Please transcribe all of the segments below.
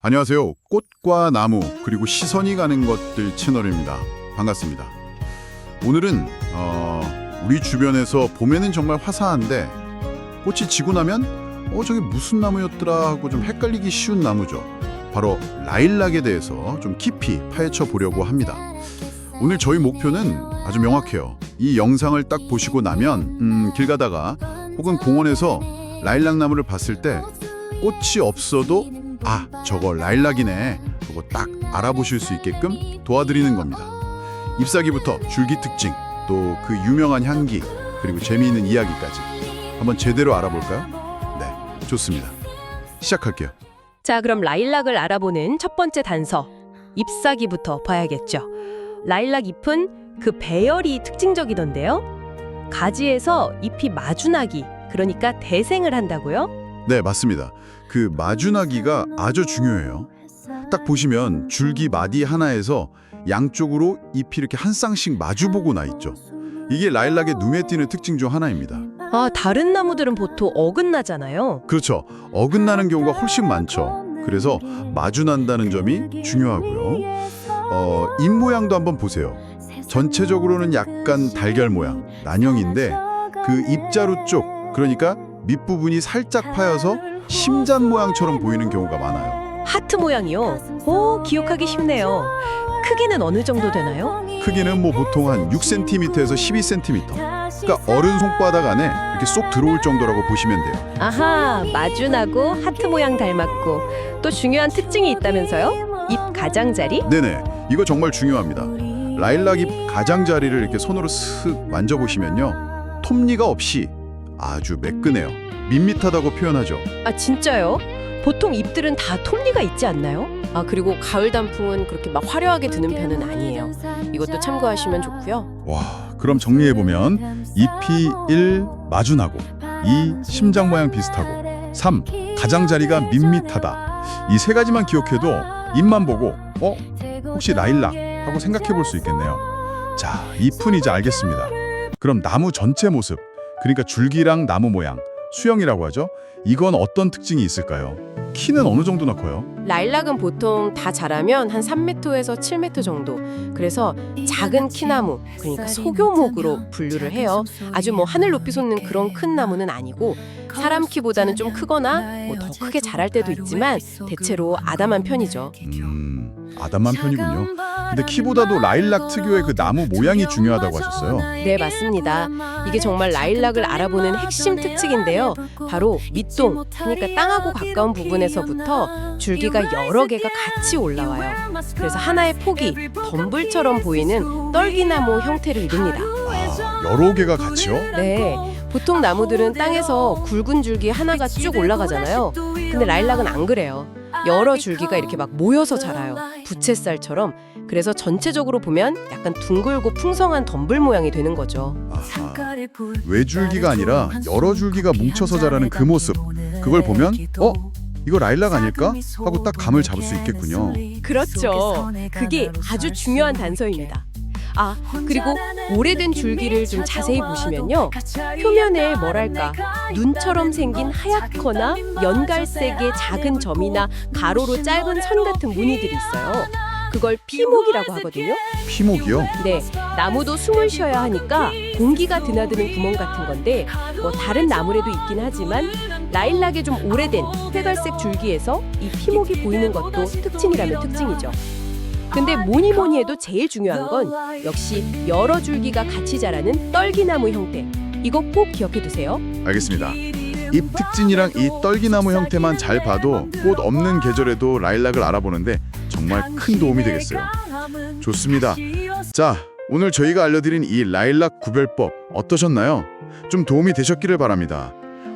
안녕하세요. 꽃과 나무 그리고 시선이 가는 것들 채널입니다. 반갑습니다. 오늘은 어, 우리 주변에서 봄에는 정말 화사한데 꽃이 지고 나면 어 저게 무슨 나무였더라 하고 좀 헷갈리기 쉬운 나무죠. 바로 라일락에 대해서 좀 깊이 파헤쳐 보려고 합니다. 오늘 저희 목표는 아주 명확해요. 이 영상을 딱 보시고 나면 음, 길 가다가 혹은 공원에서 라일락 나무를 봤을 때 꽃이 없어도 아 저거 라일락이네 그거 딱 알아보실 수 있게끔 도와드리는 겁니다. 잎사귀부터 줄기 특징 또 그 유명한 향기 그리고 재미있는 이야기까지 한번 제대로 알아볼까요? 네 좋습니다. 시작할게요. 자, 그럼 라일락을 알아보는 첫 번째 단서. 잎사귀부터 봐야겠죠. 라일락 잎은 그 배열이 특징적이던데요. 가지에서 잎이 마주나기, 그러니까 대생을 한다고요? 네 맞습니다. 그 마주나기가 아주 중요해요. 딱 보시면 줄기 마디 하나에서 양쪽으로 잎이 이렇게 한 쌍씩 마주보고 나 있죠. 이게 라일락의 눈에 띄는 특징 중 하나입니다. 아, 다른 나무들은 보통 어긋나잖아요. 그렇죠. 어긋나는 경우가 훨씬 많죠. 그래서 마주난다는 점이 중요하고요. 어, 잎 모양도 한번 보세요. 전체적으로는 약간 달걀 모양, 난형인데 그 입자루 쪽, 그러니까 밑부분이 살짝 파여서 심잔 모양처럼 보이는 경우가 많아요. 하트 모양이요. 오, 기억하기 쉽네요. 크기는 어느 정도 되나요? 크기는 뭐 보통 한 6cm에서 12cm. 그러니까 어른 손바닥 안에 이렇게 쏙 들어올 정도라고 보시면 돼요. 아하, 마주나고 하트 모양 닮았고 또 중요한 특징이 있다면서요? 잎 가장자리? 네네, 이거 정말 중요합니다. 라일락 잎 가장자리를 이렇게 손으로 슥 만져보시면요. 톱니가 없이 아주 매끈해요. 밋밋하다고 표현하죠. 아, 진짜요? 보통 잎들은 다 톱니가 있지 않나요? 아 그리고 가을 단풍은 그렇게 막 화려하게 드는 편은 아니에요. 이것도 참고하시면 좋고요. 와, 그럼 정리해보면 잎이 1. 마주나고 2. 심장 모양 비슷하고 3. 가장자리가 밋밋하다 이 세 가지만 기억해도 잎만 보고 어? 혹시 라일락? 하고 생각해볼 수 있겠네요 자, 잎은 이제 알겠습니다 그럼 나무 전체 모습 그러니까 줄기랑 나무 모양 수영이라고 하죠 이건 어떤 특징이 있을까요? 키는 어느 정도나 커요? 라일락은 보통 다 자라면 한 3m에서 7m 정도. 그래서 작은 키나무, 그러니까 소교목으로 분류를 해요. 아주 뭐 하늘 높이 솟는 그런 큰 나무는 아니고 사람 키보다는 좀 크거나 뭐 더 크게 자랄 때도 있지만 대체로 아담한 편이죠. 음, 아담한 편이군요 근데 키보다도 라일락 특유의 그 나무 모양이 중요하다고 하셨어요 네, 맞습니다. 이게 정말 라일락을 알아보는 핵심 특징인데요. 바로 밑동, 그러니까 땅하고 가까운 부분에서부터 줄기가 여러 개가 같이 올라와요. 그래서 하나의 폭이 덤불처럼 보이는 떨기나무 형태를 이룹니다. 아, 여러 개가 같이요? 네. 보통 나무들은 땅에서 굵은 줄기 하나가 쭉 올라가잖아요. 근데 라일락은 안 그래요. 여러 줄기가 이렇게 막 모여서 자라요. 부채살처럼. 그래서 전체적으로 보면 약간 둥글고 풍성한 덤불 모양이 되는 거죠. 아하, 외줄기가 아니라 여러 줄기가 뭉쳐서 자라는 그 모습 그걸 보면 어? 이거 라일락 아닐까? 하고 딱 감을 잡을 수 있겠군요 그렇죠. 그게 아주 중요한 단서입니다. 아, 그리고 오래된 줄기를 좀 자세히 보시면요. 표면에 뭐랄까 눈처럼 생긴 하얗거나 연갈색의 작은 점이나 가로로 짧은 선 같은 무늬들이 있어요. 그걸 피목이라고 하거든요. 피목이요? 네, 나무도 숨을 쉬어야 하니까 공기가 드나드는 구멍 같은 건데 뭐 다른 나무에도 있긴 하지만 라일락의 좀 오래된 회갈색 줄기에서 이 피목이 보이는 것도 특징이라면 특징이죠. 근데 뭐니 뭐니 해도 제일 중요한 건 역시 여러 줄기가 같이 자라는 떨기나무 형태. 이거 꼭 기억해 두세요. 알겠습니다 잎 특징이랑 이 떨기나무 형태만 잘 봐도 꽃 없는 계절에도 라일락을 알아보는데 정말 큰 도움이 되겠어요 좋습니다 자 오늘 저희가 알려드린 이 라일락 구별법 어떠셨나요? 좀 도움이 되셨기를 바랍니다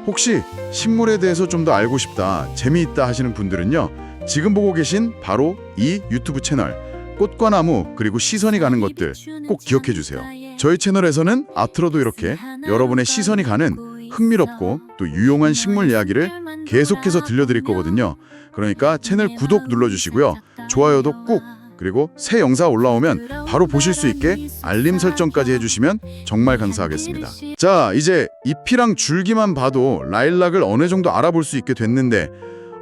혹시 식물에 대해서 좀 더 알고 싶다 재미있다 하시는 분들은요 지금 보고 계신 바로 이 유튜브 채널 꽃과 나무 그리고 시선이 가는 것들 꼭 기억해 주세요 저희 채널에서는 앞으로도 이렇게 여러분의 시선이 가는 흥미롭고 또 유용한 식물 이야기를 계속해서 들려드릴 거거든요. 그러니까 채널 구독 눌러주시고요. 좋아요도 꾹 그리고 새 영상 올라오면 바로 보실 수 있게 알림 설정까지 해주시면 정말 감사하겠습니다. 자 이제 잎이랑 줄기만 봐도 라일락을 어느 정도 알아볼 수 있게 됐는데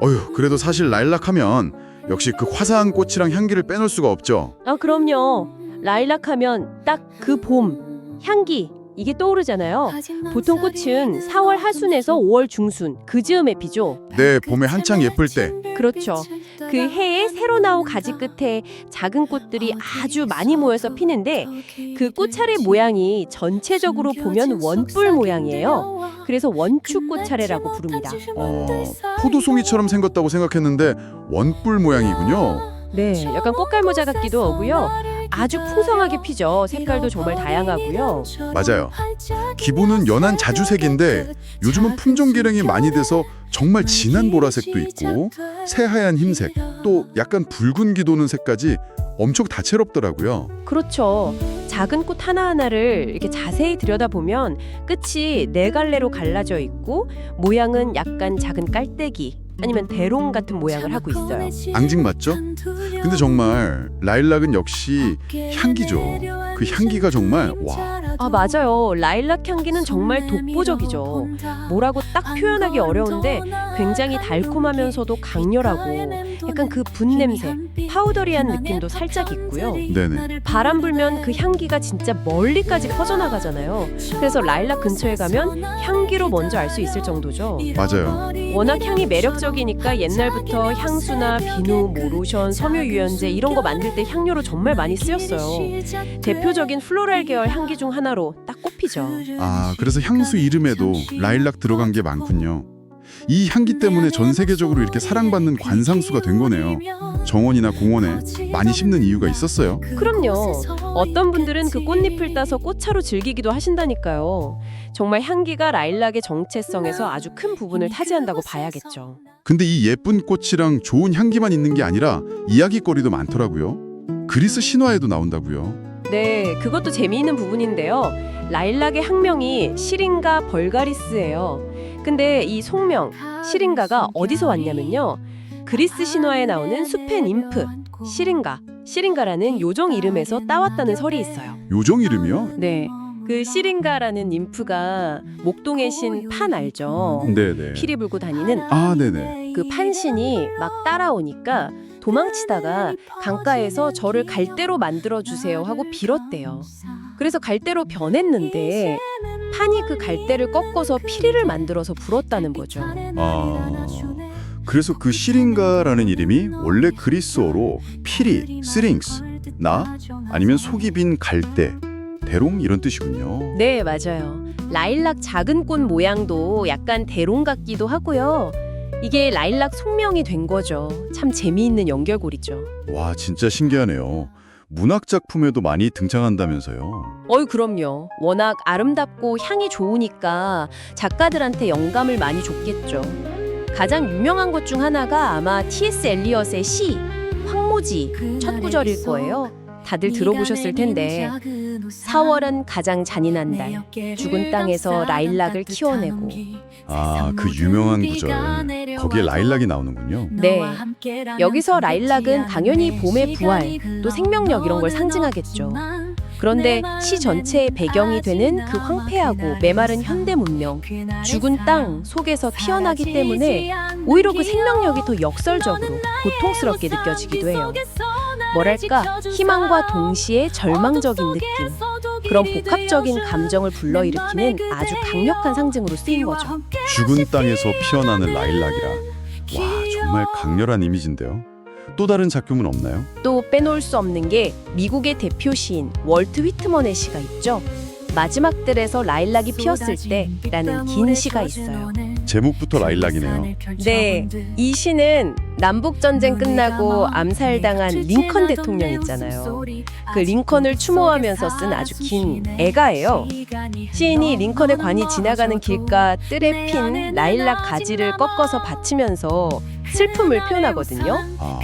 어휴 그래도 사실 라일락 하면 역시 그 화사한 꽃이랑 향기를 빼놓을 수가 없죠. 아, 그럼요. 라일락 하면 딱 그 봄, 향기, 이게 떠오르잖아요. 보통 꽃은 4월 하순에서 5월 중순, 그 즈음에 피죠. 네, 봄에 한창 예쁠 때. 그렇죠. 그 해에 새로 나온 가지 끝에 작은 꽃들이 아주 많이 모여서 피는데 그 꽃차례 모양이 전체적으로 보면 원뿔 모양이에요. 그래서 원축 꽃차례라고 부릅니다. 어, 포도송이처럼 생겼다고 생각했는데 원뿔 모양이군요. 네, 약간 꽃갈모자 같기도 하고요. 아주 풍성하게 피죠. 색깔도 정말 다양하고요. 맞아요. 기본은 연한 자주색인데 요즘은 품종 개량이 많이 돼서 정말 진한 보라색도 있고 새하얀 흰색, 또 약간 붉은 기 도는 색까지 엄청 다채롭더라고요. 그렇죠. 작은 꽃 하나하나를 이렇게 자세히 들여다보면 끝이 네 갈래로 갈라져 있고 모양은 약간 작은 깔때기 아니면 대롱 같은 모양을 하고 있어요. 앙증 맞죠? 근데 정말 라일락은 역시 향기죠. 그 향기가 정말 와. 아, 맞아요. 라일락 향기는 정말 독보적이죠. 뭐라고 딱 표현하기 어려운데 굉장히 달콤하면서도 강렬하고 약간 그 분 냄새, 파우더리한 느낌도 살짝 있고요. 네네. 바람 불면 그 향기가 진짜 멀리까지 퍼져나가잖아요. 그래서 라일락 근처에 가면 향기로 먼저 알 수 있을 정도죠. 맞아요. 워낙 향이 매력적이니까 옛날부터 향수나 비누, 뭐 로션, 섬유 유연제 이런 거 만들 때 향료로 정말 많이 쓰였어요. 대표 적인 플로랄 계열 향기 중 하나로 딱 꼽히죠. 아, 그래서 향수 이름에도 라일락 들어간 게 많군요. 이 향기 때문에 전 세계적으로 이렇게 사랑받는 관상수가 된 거네요. 정원이나 공원에 많이 심는 이유가 있었어요. 그럼요. 어떤 분들은 그 꽃잎을 따서 꽃차로 즐기기도 하신다니까요. 정말 향기가 라일락의 정체성에서 아주 큰 부분을 차지한다고 봐야겠죠. 근데 이 예쁜 꽃이랑 좋은 향기만 있는 게 아니라 이야기거리도 많더라고요. 그리스 신화에도 나온다고요. 네, 그것도 재미있는 부분인데요. 라일락의 학명이 시린가 벌가리스예요. 근데 이 속명 시린가가 어디서 왔냐면요. 그리스 신화에 나오는 숲의 님프 시린가, 시린가라는 요정 이름에서 따왔다는 설이 있어요. 요정 이름이요? 네. 그 시린가라는 님프가 목동의 신 판 알죠? 네네. 피리 불고 다니는 아, 네네. 그 판신이 막 따라오니까 도망치다가 강가에서 저를 갈대로 만들어 주세요 하고 빌었대요. 그래서 갈대로 변했는데 판이 그 갈대를 꺾어서 피리를 만들어서 불었다는 거죠. 아, 그래서 그 시린가라는 이름이 원래 그리스어로 피리, 스링스, 나 아니면 속이 빈 갈대, 대롱 이런 뜻이군요. 네, 맞아요. 라일락 작은 꽃 모양도 약간 대롱 같기도 하고요. 이게 라일락 속명이 된 거죠. 참 재미있는 연결고리죠. 와, 진짜 신기하네요. 문학 작품에도 많이 등장한다면서요. 어이 그럼요. 워낙 아름답고 향이 좋으니까 작가들한테 영감을 많이 줬겠죠. 가장 유명한 것 중 하나가 아마 T.S. 엘리엇의 시 황무지 첫 구절일 거예요. 다들 들어보셨을 텐데 4월은 가장 잔인한 달 죽은 땅에서 라일락을 키워내고 아, 그 유명한 구절. 거기에 라일락이 나오는군요. 네. 여기서 라일락은 당연히 봄의 부활 또 생명력 이런 걸 상징하겠죠. 그런데 시 전체의 배경이 되는 그 황폐하고 메마른 현대 문명, 죽은 땅 속에서 피어나기 때문에 오히려 그 생명력이 더 역설적으로 고통스럽게 느껴지기도 해요. 뭐랄까 희망과 동시에 절망적인 느낌, 그런 복합적인 감정을 불러일으키는 아주 강력한 상징으로 쓰인 거죠. 죽은 땅에서 피어나는 라일락이라. 와, 정말 강렬한 이미지인데요. 또 다른 작품은 없나요? 또 빼놓을 수 없는 게 미국의 대표 시인 월트 휘트먼의 시가 있죠. 마지막 들에서 라일락이 피었을 때라는 긴 시가 있어요. 제목부터 라일락이네요. 네, 이 시는 남북 전쟁 끝나고 암살당한 링컨 대통령 있잖아요. 그 링컨을 추모하면서 쓴 아주 긴 애가예요. 시인이 링컨의 관이 지나가는 길가 뜰에 핀 라일락 가지를 꺾어서 바치면서 슬픔을 표현하거든요. 아,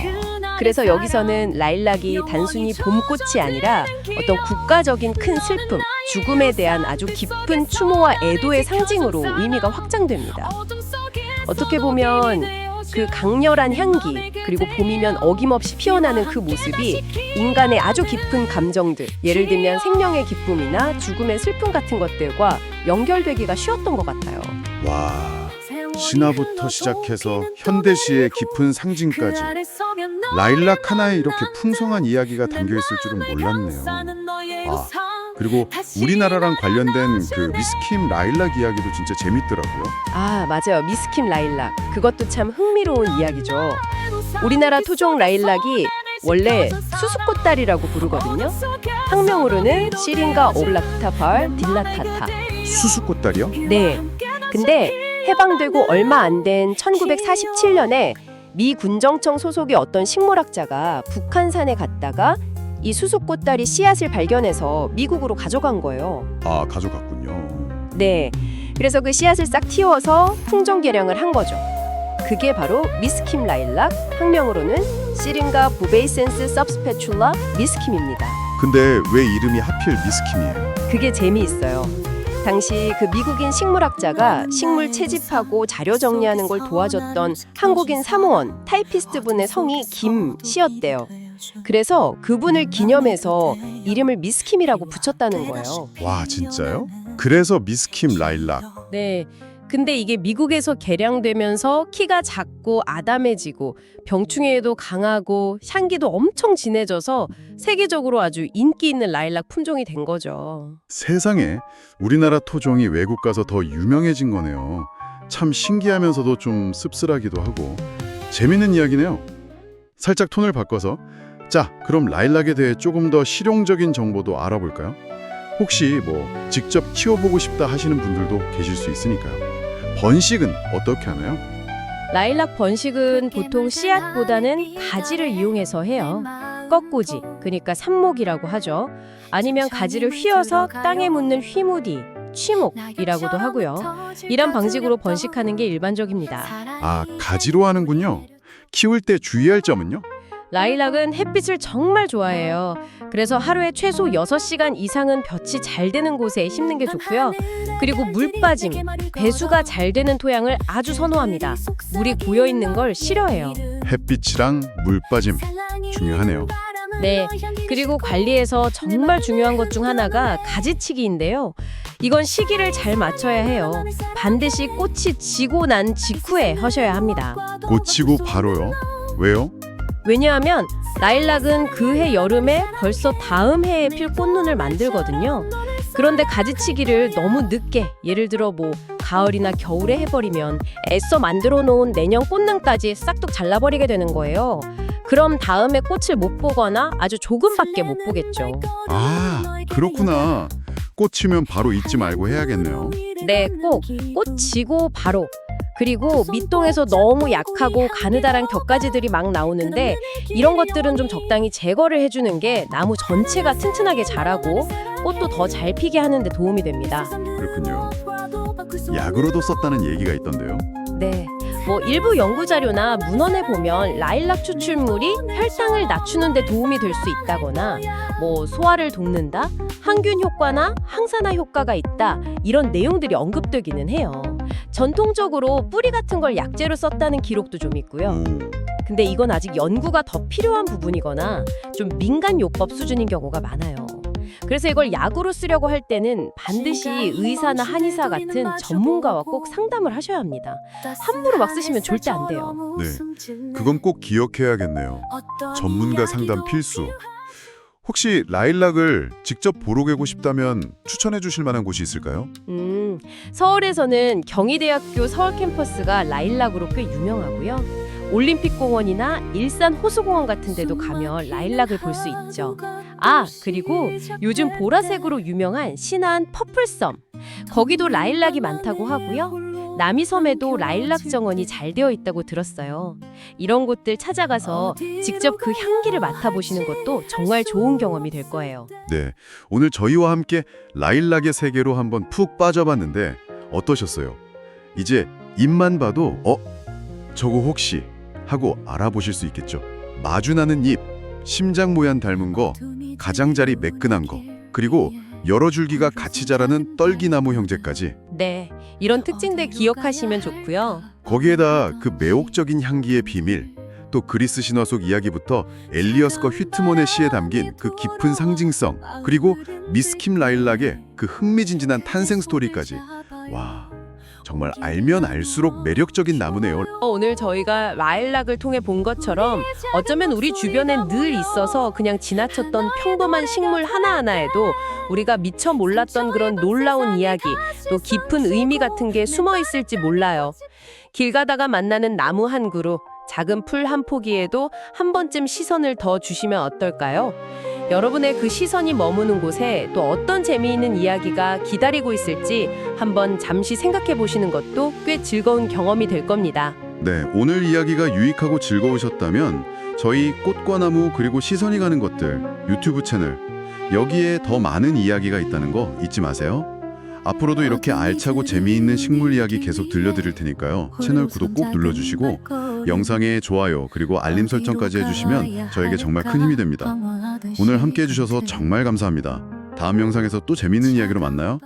그래서 여기서는 라일락이 단순히 봄꽃이 아니라 어떤 국가적인 큰 슬픔, 죽음에 대한 아주 깊은 추모와 애도의 상징으로 의미가 확장됩니다. 어떻게 보면 그 강렬한 향기 그리고 봄이면 어김없이 피어나는 그 모습이 인간의 아주 깊은 감정들 예를 들면 생명의 기쁨이나 죽음의 슬픔 같은 것들과 연결되기가 쉬웠던 것 같아요. 와. 신화부터 시작해서 현대시의 깊은 상징까지 라일락 하나에 이렇게 풍성한 이야기가 담겨 있을 줄은 몰랐네요. 아, 그리고 우리나라랑 관련된 그 미스킴 라일락 이야기도 진짜 재밌더라고요. 아, 맞아요. 미스킴 라일락. 그것도 참 흥미로운 이야기죠. 우리나라 토종 라일락이 원래 수수꽃다리라고 부르거든요. 학명으로는 시린가 오블라크타팔 딜라타타. 수수꽃다리요? 네. 근데 해방되고 얼마 안 된 1947년에 미 군정청 소속의 어떤 식물학자가 북한산에 갔다가 이 수수꽃다리 씨앗을 발견해서 미국으로 가져간 거예요. 아, 가져갔군요. 네. 그래서 그 씨앗을 싹 틔워서 품종 개량을 한 거죠. 그게 바로 미스킴 라일락, 학명으로는 시린가 부베이센스 섭스페출라 미스킴입니다. 근데 왜 이름이 하필 미스킴이에요? 그게 재미있어요. 당시 그 미국인 식물학자가 식물 채집하고 자료 정리하는 걸 도와줬던 한국인 사무원 타이피스트 분의 성이 김 씨였대요. 그래서 그분을 기념해서 이름을 미스킴이라고 붙였다는 거예요. 와, 진짜요? 그래서 미스킴 라일락. 네. 근데 이게 미국에서 개량되면서 키가 작고 아담해지고 병충해에도 강하고 향기도 엄청 진해져서 세계적으로 아주 인기 있는 라일락 품종이 된 거죠. 세상에 우리나라 토종이 외국 가서 더 유명해진 거네요. 참 신기하면서도 좀 씁쓸하기도 하고 재밌는 이야기네요. 살짝 톤을 바꿔서 자, 그럼 라일락에 대해 조금 더 실용적인 정보도 알아볼까요? 혹시 뭐 직접 키워보고 싶다 하시는 분들도 계실 수 있으니까요. 번식은 어떻게 하나요? 라일락 번식은 보통 씨앗보다는 가지를 이용해서 해요. 꺾꽂이, 그러니까 삽목이라고 하죠. 아니면 가지를 휘어서 땅에 묻는 휘무디, 취목이라고도 하고요. 이런 방식으로 번식하는 게 일반적입니다. 아, 가지로 하는군요. 키울 때 주의할 점은요? 라일락은 햇빛을 정말 좋아해요. 그래서 하루에 최소 6시간 이상은 볕이 잘 되는 곳에 심는 게 좋고요. 그리고 물 빠짐, 배수가 잘 되는 토양을 아주 선호합니다. 물이 고여 있는 걸 싫어해요. 햇빛이랑 물 빠짐 중요하네요. 네. 그리고 관리에서 정말 중요한 것 중 하나가 가지치기인데요. 이건 시기를 잘 맞춰야 해요. 반드시 꽃이 지고 난 직후에 하셔야 합니다. 고치고 바로요. 왜요? 왜냐하면 라일락은 그 해 여름에 벌써 다음 해에 필 꽃눈을 만들거든요. 그런데 가지치기를 너무 늦게, 예를 들어 뭐 가을이나 겨울에 해버리면 애써 만들어 놓은 내년 꽃눈까지 싹둑 잘라버리게 되는 거예요. 그럼 다음에 꽃을 못 보거나 아주 조금밖에 못 보겠죠. 아, 그렇구나. 꽂히면 바로 잊지 말고 해야겠네요. 네, 꼭 꽃 지고 바로. 그리고 밑동에서 너무 약하고 가느다란 격가지들이 막 나오는데 이런 것들은 좀 적당히 제거를 해주는 게 나무 전체가 튼튼하게 자라고 꽃도 더 잘 피게 하는데 도움이 됩니다. 그렇군요. 약으로도 썼다는 얘기가 있던데요. 네. 뭐 일부 연구 자료나 문헌에 보면 라일락 추출물이 혈당을 낮추는 데 도움이 될 수 있다거나 뭐 소화를 돕는다, 항균 효과나 항산화 효과가 있다 이런 내용들이 언급되기는 해요. 전통적으로 뿌리 같은 걸 약재로 썼다는 기록도 좀 있고요. 오, 근데 이건 아직 연구가 더 필요한 부분이거나 좀 민간 요법 수준인 경우가 많아요. 그래서 이걸 약으로 쓰려고 할 때는 반드시 의사나 한의사 같은 전문가와 꼭 상담을 하셔야 합니다. 함부로 막 쓰시면 절대 안 돼요. 네, 그건 꼭 기억해야겠네요. 전문가 상담 필수. 혹시 라일락을 직접 보러 가고 싶다면 추천해 주실 만한 곳이 있을까요? 음, 서울에서는 경희대학교 서울 캠퍼스가 라일락으로 꽤 유명하고요. 올림픽공원이나 일산 호수공원 같은 데도 가면 라일락을 볼 수 있죠. 아, 그리고 요즘 보라색으로 유명한 신안 퍼플섬. 거기도 라일락이 많다고 하고요. 남이섬에도 라일락 정원이 잘 되어 있다고 들었어요. 이런 곳들 찾아가서 직접 그 향기를 맡아보시는 것도 정말 좋은 경험이 될 거예요. 네, 오늘 저희와 함께 라일락의 세계로 한번 푹 빠져봤는데 어떠셨어요? 이제 입만 봐도 어? 저거 혹시? 하고 알아보실 수 있겠죠. 마주나는 잎, 심장 모양 닮은 거, 가장자리 매끈한 거, 그리고 여러 줄기가 같이 자라는 떨기나무 형제까지 네, 이런 특징들 기억하시면 좋고요. 거기에다 그 매혹적인 향기의 비밀, 또 그리스 신화 속 이야기부터 엘리어스과 휘트몬의 시에 담긴 그 깊은 상징성, 그리고 미스킴 라일락의 그 흥미진진한 탄생 스토리까지. 와, 정말 알면 알수록 매력적인 나무네요. 어, 오늘 저희가 라일락을 통해 본 것처럼 어쩌면 우리 주변엔 늘 있어서 그냥 지나쳤던 평범한 식물 하나하나에도 우리가 미처 몰랐던 그런 놀라운 이야기, 또 깊은 의미 같은 게 숨어 있을지 몰라요. 길 가다가 만나는 나무 한 그루, 작은 풀 한 포기에도 한 번쯤 시선을 더 주시면 어떨까요? 여러분의 그 시선이 머무는 곳에 또 어떤 재미있는 이야기가 기다리고 있을지 한번 잠시 생각해 보시는 것도 꽤 즐거운 경험이 될 겁니다. 네, 오늘 이야기가 유익하고 즐거우셨다면 저희 꽃과 나무 그리고 시선이 가는 것들 유튜브 채널 여기에 더 많은 이야기가 있다는 거 잊지 마세요. 앞으로도 이렇게 알차고 재미있는 식물 이야기 계속 들려드릴 테니까요. 채널 구독 꼭 눌러주시고 영상에 좋아요 그리고 알림 설정까지 해주시면 저에게 정말 큰 힘이 됩니다. 오늘 함께 해주셔서 정말 감사합니다. 다음 영상에서 또 재미있는 이야기로 만나요.